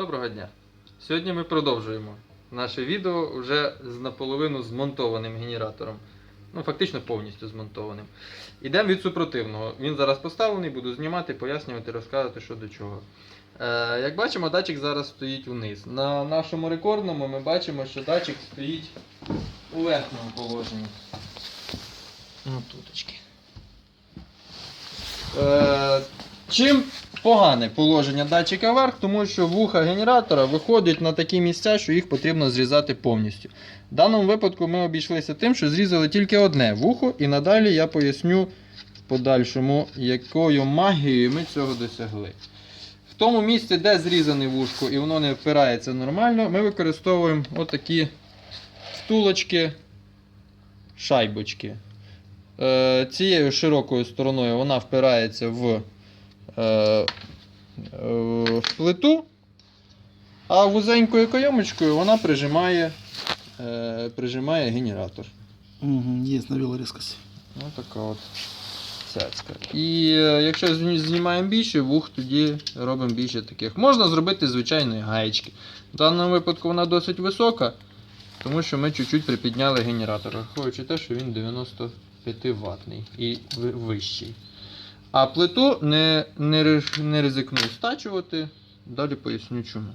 Доброго дня! Сьогодні ми продовжуємо наше відео вже з наполовину змонтованим генератором. Ну, фактично повністю змонтованим. Ідемо від супротивного. Він зараз поставлений, буду знімати, пояснювати, розказувати, що до чого. Е, як бачимо, датчик зараз стоїть вниз. На нашому рекордному ми бачимо, що датчик стоїть у верхньому положенні. Ну, туточки. Е, чим погане положення датчика вверх, тому що вуха генератора виходять на такі місця, що їх потрібно зрізати повністю. В даному випадку ми обійшлися тим, що зрізали тільки одне вухо, і надалі я поясню в подальшому, якою магією ми цього досягли. В тому місці, де зрізане вушко і воно не впирається нормально, ми використовуємо отакі втулочки, шайбочки. Е, цією широкою стороною вона впирається в, в плиту, а вузенькою кайомочкою вона прижимає, е, прижимає генератор. Угу, есть, навел резкость. Ось така от цяцька. І е, якщо знімаємо більше, вух тоді робимо більше таких. Можна зробити звичайної гаєчки. В даному випадку вона досить висока, тому що ми чуть-чуть припідняли генератор, враховуючи те, що він 95 ватний і вищий. А плиту не, не, не ризикнув стачувати. Далі поясню чому.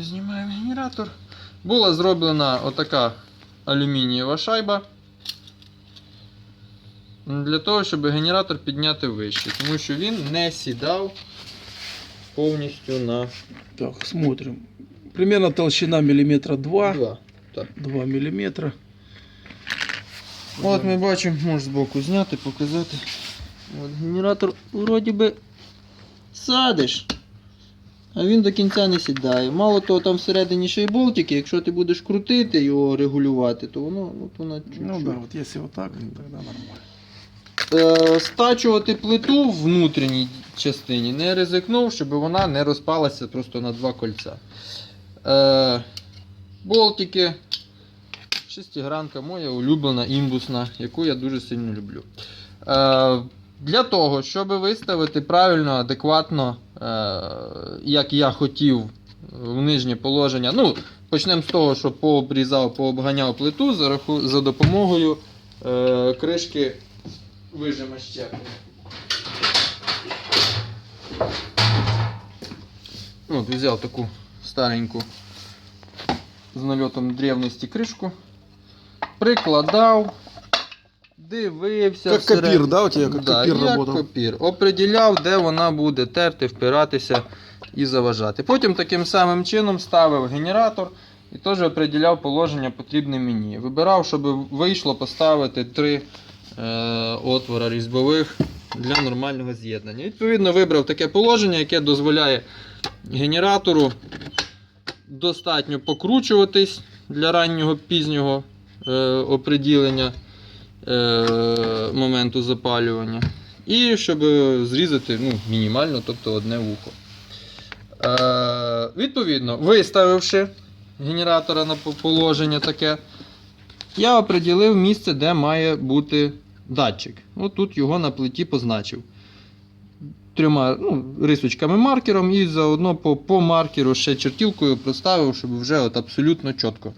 Знімаємо генератор. Була зроблена отака алюмінієва шайба. Для того, щоб генератор підняти вище, тому що він не сідав повністю на Так, смотрим. Примерно толщина миллиметра 2. два. Так. 2 миллиметра. От ми бачимо, можу збоку зняти, показати. От генератор вроді би садиш, а він до кінця не сідає. Мало того, там всередині ще й болтики, якщо ти будеш крутити його регулювати, то воно от воно чуть-чуть. Ну да, вот если вот так, тогда нормально. Е, стачувати плиту в внутрішній частині не ризикнув, щоб вона не розпалася просто на два кольця. Е, болтики. Шестигранка моя улюблена імбусна, яку я дуже сильно люблю. Е, для того, щоб виставити правильно, адекватно, е, як я хотів, в нижнє положення. Ну, почнемо з того, що пообрізав, пообганяв плиту за, раху- за допомогою е, кришки вижима щеплення. От, взяв таку стареньку з нальотом древності кришку. Прикладав, дивився. Всеред- копир, да, у как Да, копир як работал? копір. Оприділяв, де вона буде терти, впиратися і заважати. Потім таким самим чином ставив генератор і теж оприділяв положення потрібне мені. Вибирав, щоб вийшло поставити три е, отвора різьбових для нормального з'єднання. Відповідно, вибрав таке положення, яке дозволяє генератору достатньо покручуватись для раннього пізнього оприділення е, моменту запалювання. І щоб зрізати ну, мінімально, тобто одне вухо. Е, відповідно, виставивши генератора на положення таке, я оприділив місце, де має бути датчик. От тут його на плиті позначив. Трьома ну, рисочками маркером і заодно по, по маркеру ще чертілкою проставив, щоб вже от абсолютно чітко.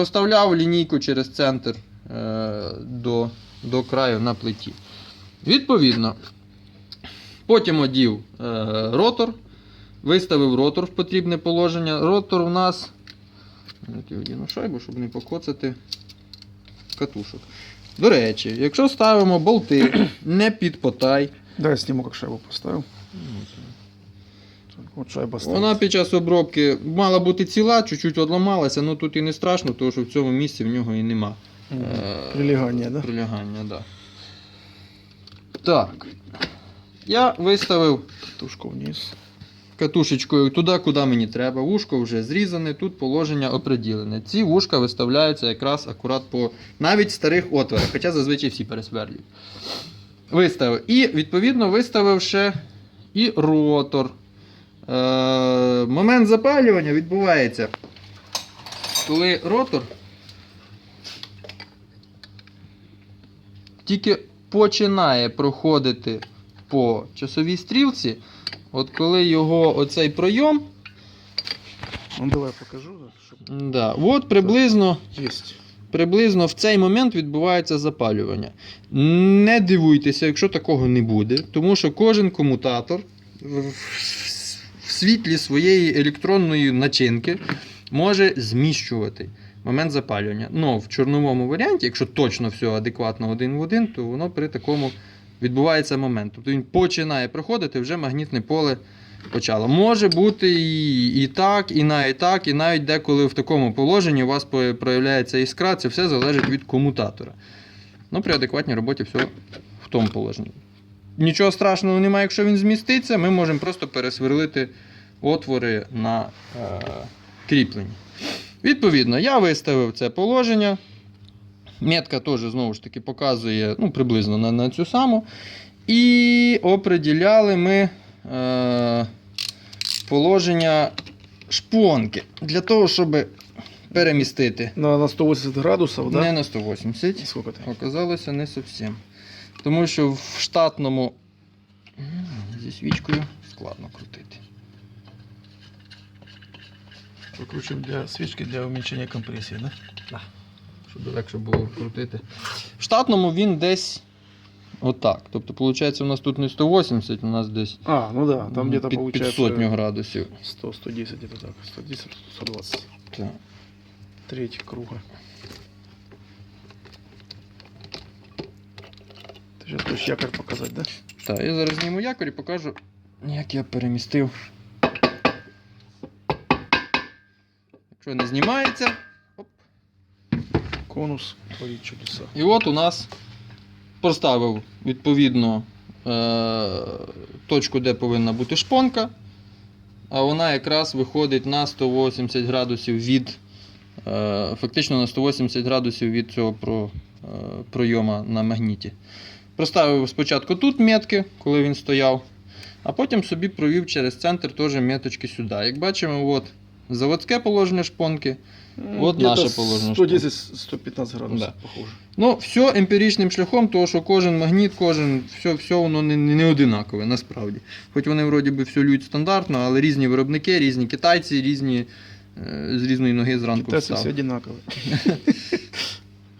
Проставляв лінійку через центр е, до, до краю на плиті. Відповідно, потім одів е, ротор, виставив ротор в потрібне положення. Ротор у нас. Одіну шайбу, щоб не покоцати катушок. До речі, якщо ставимо болти не під потай, Да, я сниму, как шайбу поставил. Так, Вот шайба стоит. Вона під час обробки мала бути ціла, чуть-чуть одламалася, ну тут і не страшно, тому що в цьому місці в нього і нема. Е, да? Прилягання, да. Так. Я виставив Тушка вниз. катушечкою туди, куди мені треба. Вушко вже зрізане, тут положення оприділене. Ці вушка виставляються якраз акурат по навіть старих отворах, хоча зазвичай всі пересверлюють. Виставив. І відповідно виставив ще і ротор. Е, момент запалювання відбувається, коли ротор тільки починає проходити по часовій стрілці, от коли його оцей пройом, Ну давай покажу, щоб да, от приблизно, приблизно в цей момент відбувається запалювання. Не дивуйтеся, якщо такого не буде, тому що кожен комутатор світлі своєї електронної начинки може зміщувати момент запалювання. Ну, в чорновому варіанті, якщо точно все адекватно один в один, то воно при такому відбувається момент. Тобто він починає проходити, вже магнітне поле почало. Може бути і, і так, і навіть так, і навіть деколи в такому положенні у вас проявляється іскра, це все залежить від комутатора. Ну, при адекватній роботі все в тому положенні. Нічого страшного немає, якщо він зміститься, ми можемо просто пересверлити отвори на е, кріпленні. Відповідно, я виставив це положення. Метка теж знову ж таки показує ну, приблизно на, на цю саму. І оприділяли ми е, положення шпонки для того, щоб перемістити. На, на 180 градусів, да? Не на 180. Сколько? Оказалося не зовсім. Тому що в штатному зі свічкою складно крутити. Покручуємо для свічки для уменьшення компресії, да? Щоб легше було крутити. В штатному він десь отак. Тобто, виходить, у нас тут не 180, у нас десь А, ну да, там м, где-то під, під сотню градусів. 100, 110 где-то так. 110, 120. Так. Треть круга. Ты сейчас якорь показать, да? Так, я зараз зніму якорь і покажу, як я перемістив. Якщо не знімається. Оп. Конус творит чудеса. І от у нас поставив відповідно е- точку, де повинна бути шпонка. А вона якраз виходить на 180 градусів від. Е- фактично на 180 градусів від цього про, е- пройома на магніті. Проставив спочатку тут метки, коли він стояв, а потім собі провів через центр теж меточки сюди. Як бачимо, от заводське положення шпонки. Вот Где-то наше положено, 110-115 градусов, Да. похоже. Ну, все емпіричним шляхом, тому що кожен магніт, кожен, все, все воно не, не одинакове, насправді. Хоч вони вроді би все лють стандартно, але різні виробники, різні китайці, різні е, з різної ноги зранку Китайцы встав. все одинаковые.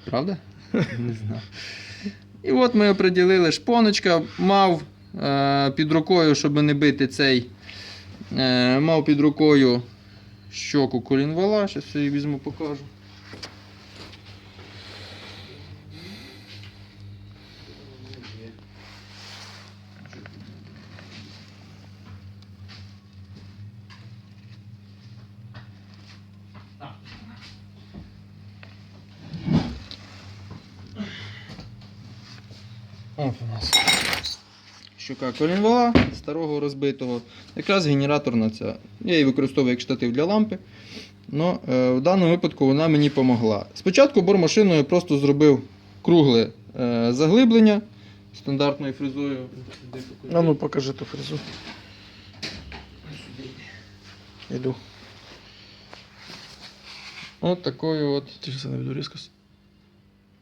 Правда? Не знаю. І от ми оприділили шпоночка, мав е, під рукою, щоб не бити цей, е, мав під рукою щоку колінвала. Зараз я її візьму, покажу. От у нас щука колінвала старого розбитого. Якраз генераторна ця. Я її використовую як штатив для лампи. Но, е, в даному випадку вона мені допомогла. Спочатку бормашиною просто зробив кругле е, заглиблення стандартною фрезою. А ну покажи ту фрезу. Иду. От такою от. Сейчас я наведу резкость.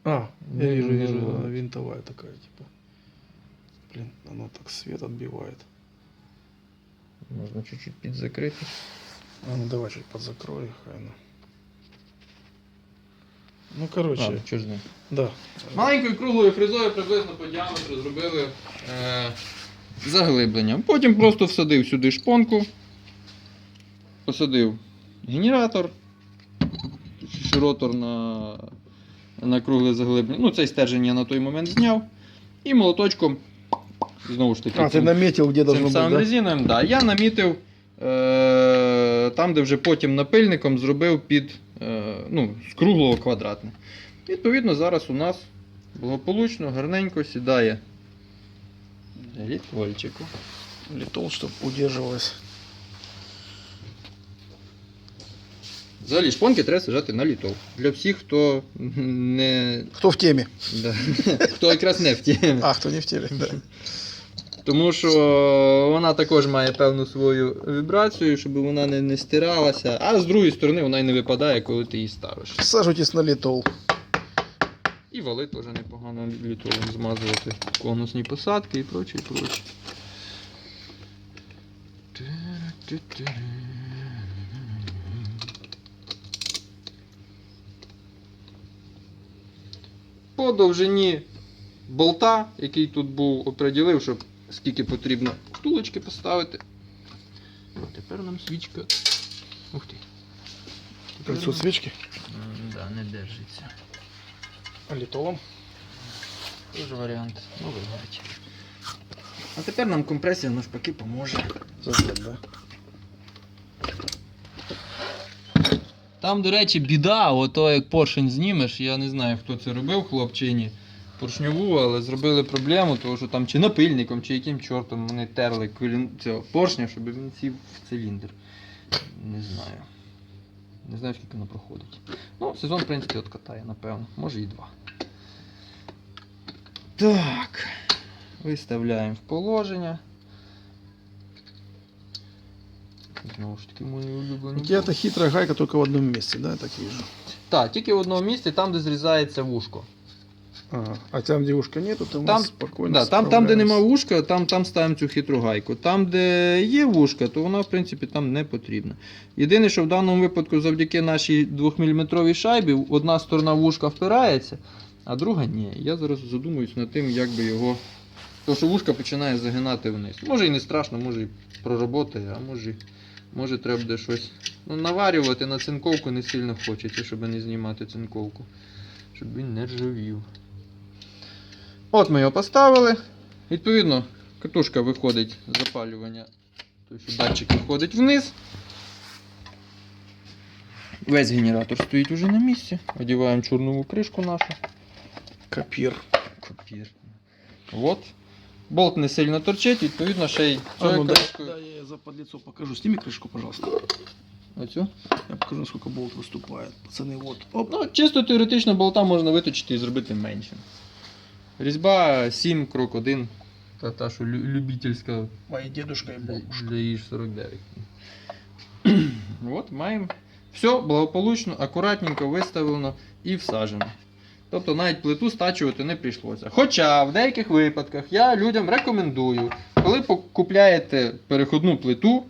А, я вижу, вижу, винтовая такая, типа. Блин, она так свет отбивает. Можна чуть-чуть підзакрити. А ну давай чуть подзакрой, хай. Ну, чого да. Маленькою круглою фрезою приблизно по діаметру зробили е, заглиблення. Потім просто всадив сюди шпонку, посадив генератор, широтор на, на кругле заглиблення. Ну, цей стержень я на той момент зняв. І молоточком, знову ж таки, А, ты цим- наметил, где должно Цим быть, самим да? резиновим, да. Я намітив е- там, де вже потім напильником зробив під е- ну, з круглого квадратне. Відповідно, зараз у нас благополучно, гарненько сідає літвольчику. Литол, чтобы удерживалось. Взагалі шпонки треба сажати на літол. Для всіх, хто не. Кто в теме? Да. Хто якраз не в темі. А, кто не в теме, да. Тому що вона також має певну свою вібрацію, щоб вона не, не стиралася. А з другої сторони вона й не випадає, коли ти її ставиш. Саживайтесь на литол. І І вали теж непогано літолом змазувати конусні посадки і прочі, і прочі. По довжині болта, який тут був, оприділив, щоб скільки потрібно втулочки поставити. Тепер нам свічка. Ух ти. Тепер нам- свічки. М, Да, не держиться. Літолом. Тоже варіант. Ну, вигорить. А тепер нам компресія навпаки поможе. Да? Там, до речі, біда, ото як поршень знімеш, я не знаю, хто це робив, хлопчині. Поршньову, але зробили проблему, тому що там чи напильником, чи яким чортом вони терли колін... цього поршня, щоб він сів в циліндр. Не знаю. Не знаю, скільки воно проходить. Ну, сезон, в принципі, от катає, напевно. Може і два. Так. Виставляємо в положення. Знову ж таки, мої улюблені. У тебя-то хитрая гайка только в одном месте, да, я так вижу. Так, тільки в одному місці, там, де зрізається вушко. Ага. А там, где ушка нету, там, Там- мы спокойно Да, там, там, де нема вушка, там, там ставимо цю хитру гайку. Там, де є вушка, то вона, в принципі, там не потрібна. Єдине, що в даному випадку, завдяки нашій 2-мм шайбі, одна сторона вушка впирається, а друга ні. Я зараз задумуюсь над тим, як би його. Тому що вушка починає загинати вниз. Може і не страшно, може і пророботає, а може, може треба буде щось. Ну, наварювати на цинковку не сильно хочеться, щоб не знімати цинковку. Щоб він не ржавів. От ми його поставили. Відповідно, катушка виходить з запалювання. Тобто, що датчик виходить вниз. Весь генератор стоїть уже на місці. Одіваємо чорнову кришку нашу. Копир. Копір. От. Болт не сильно торчить, відповідно, ще й А, ну, цією да, кришкою. да, я за подлицо покажу. Сними крышку, пожалуйста. Оцю. Я покажу, насколько болт выступает. Пацаны, вот. Оп. Ну, чисто теоретично болта можна виточити і зробити меншим. Різьба 7 крок 1. Та, та що любительська Моя дедушка и для, бабушка. для їж 49. От, маємо. Все благополучно, акуратненько виставлено і всаджено. Тобто навіть плиту стачувати не прийшлося. Хоча в деяких випадках я людям рекомендую, коли купляєте переходну плиту,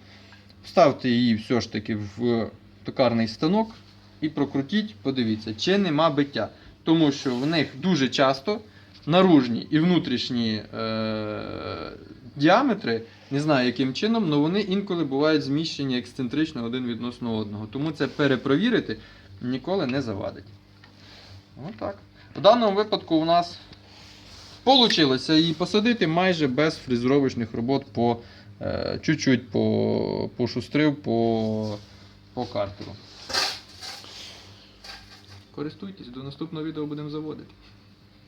вставте її все ж таки в токарний станок і прокрутіть, подивіться, чи нема биття. Тому що в них дуже часто наружні і внутрішні е- діаметри, не знаю яким чином, але вони інколи бувають зміщені ексцентрично один відносно одного. Тому це перепровірити ніколи не завадить. Отак. В даному випадку у нас вийшло її посадити майже без фрезеровочних робот по е, чуть-чуть по, пошустрив по, по картеру. Користуйтесь, до наступного відео будемо заводити.